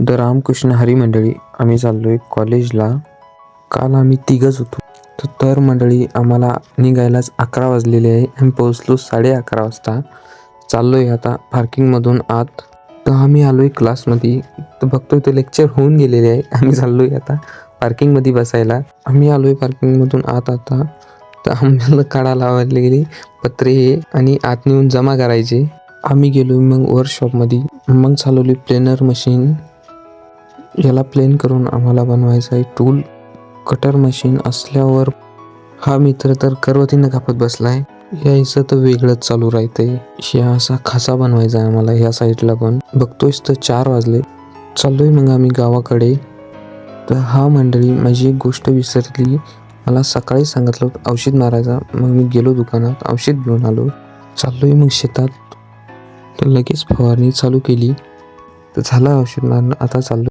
The Ramakrishna Hari मंडळी आम्ही चाललोय कॉलेजला. काल आम्ही तिघच होतो. तर मंडळी आम्हाला निघायलाच अकरा वाजलेले आहे. आम्ही पोहोचलो साडे अकरा वाजता. चाललोय आता पार्किंगमधून आत. तर आम्ही आलोय क्लासमध्ये तर बघतोय ते लेक्चर होऊन गेलेले आहे. आम्ही चाललोय आता पार्किंगमध्ये बसायला. आम्ही आलोय पार्किंगमधून आत आता. तर आम्हाला काढा लावायला गेली पत्रे हे आणि आत नेऊन जमा करायचे. आम्ही गेलो मग वर्कशॉपमध्ये मग चालवली प्लेनर मशीन याला प्लेन करून आम्हाला बनवायचा आहे टूल कटर मशीन असल्यावर हा मित्र तर करवतीनं कापत आहे यायचं तर वेगळंच चालू राहते ह्या असा खासा बनवायचा आहे आम्हाला ह्या साईडला पण. बघतोयस तर चार वाजले. चाललोय मग आम्ही गावाकडे. तर हा मंडळी माझी एक गोष्ट विसरली. मला सकाळी सांगितलं होतं औषध मारायचा. मग मी गेलो दुकानात औषध घेऊन आलो. चाललोय मग शेतात. तर लगेच फवारणी चालू केली. तर झालं औषध मारणं आता चाललो